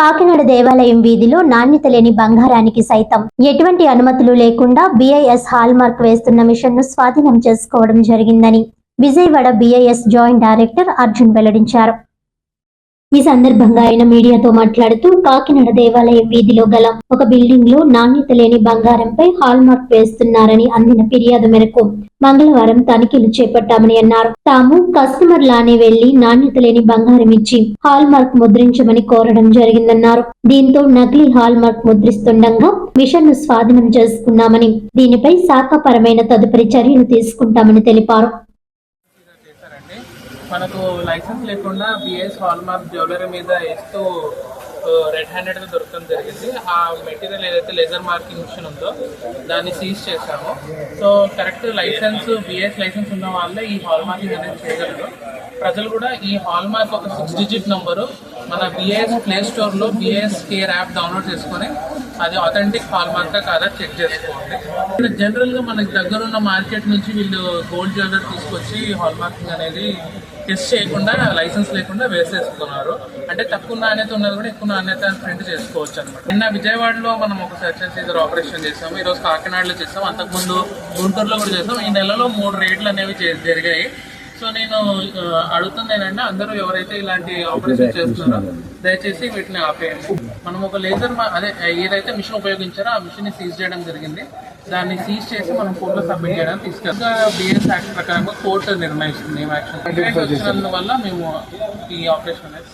కాకినాడ దేవాలయం వీధిలో నాణ్యత లేని బంగారానికి సైతం ఎటువంటి అనుమతులు లేకుండా బిఐఎస్ హాల్ మార్క్ వేస్తున్న మిషన్ను స్వాధీనం చేసుకోవడం జరిగిందని Vijayawada BIS joint director Arjun వెల్లడించారు. ఈ సందర్భంగా ఆయన మీడియాతో మాట్లాడుతూ కాకినాడ దేవాలయం వీధిలో గల ఒక బిల్డింగ్లో నాణ్యత లేని బంగారంపై హాల్ మార్క్ వేస్తున్నారని అందిన ఫిర్యాదు మేరకు మంగళవారం తనిఖీలు చేపట్టామని అన్నారు. తాము కస్టమర్ లానే వెళ్ళి నాణ్యత లేని బంగారం ఇచ్చి హాల్ మార్క్ ముద్రించమని కోరడం జరిగిందన్నారు. దీంతో నకిలీ హాల్ మార్క్ ముద్రిస్తుండగా మిషన్ను స్వాధీనం చేసుకున్నామని దీనిపై శాఖాపరమైన తదుపరి చర్యలు తీసుకుంటామని తెలిపారు. మనకు లైసెన్స్ లేకుండా బిఎస్ హాల్మార్క్ జ్యువెలరీ మీద వేస్తూ రెడ్ హ్యాండెడ్గా దొరకడం జరిగింది. ఆ మెటీరియల్ ఏదైతే లేజర్ మార్కింగ్ మిషన్ ఉందో దాన్ని సీజ్ చేశాము. So correct licence BS licence ఉన్న వాళ్ళే ఈ హాల్ మార్కింగ్ అనేది చేయగలరు. ప్రజలు కూడా ఈ హాల్ మార్క్ ఒక సిక్స్ డిజిట్ నంబరు మన బిఎస్ ప్లే స్టోర్లో బిఎస్ కేర్ యాప్ డౌన్లోడ్ చేసుకొని అది అథెంటిక్ హాల్ మార్క్ కాదా చెక్ చేసుకోండి. జనరల్గా మనకి దగ్గరున్న మార్కెట్ నుంచి వీళ్ళు గోల్డ్ జ్యువెలర్ తీసుకొచ్చి హాల్ మార్కింగ్ అనేది టెస్ట్ చేయకుండా లైసెన్స్ లేకుండా వేసేస్తున్నారు అంటే తక్కువ నాణ్యత ఉన్నది కూడా ఎక్కువ నాణ్యత ప్రింట్ చేసుకోవచ్చు అనమాట నిన్న విజయవాడలో మనం ఒక సర్చన్ సీజర్ ఆపరేషన్ చేసాము ఈరోజు కాకినాడలో చేసాం అంతకుముందు గుంటూరులో కూడా చేసాం ఈ నెలలో మూడు రేట్లు అనేవి చే- జరిగాయి. సో నేను అడుగుతుంది ఏంటంటే అందరూ ఎవరైతే ఇలాంటి ఆపరేషన్ చేస్తున్నారో దయచేసి వీటిని ఆపేయండి. మనం ఒక లేజర్ అదే ఏదైతే మిషన్ ఉపయోగించారో ఆ మిషన్ని సీజ్ చేయడం జరిగింది. దాన్ని సీజ్ చేసి మనం కోర్టులో సబ్మిట్ చేయడానికి తీసుకెళ్తాం. బిఎస్ యాక్ట్ ప్రకారంగా కోర్టు నిర్ణయిస్తుంది యాక్షన్ వచ్చినందువల్ల మేము ఈ ఆపరేషన్ అనేది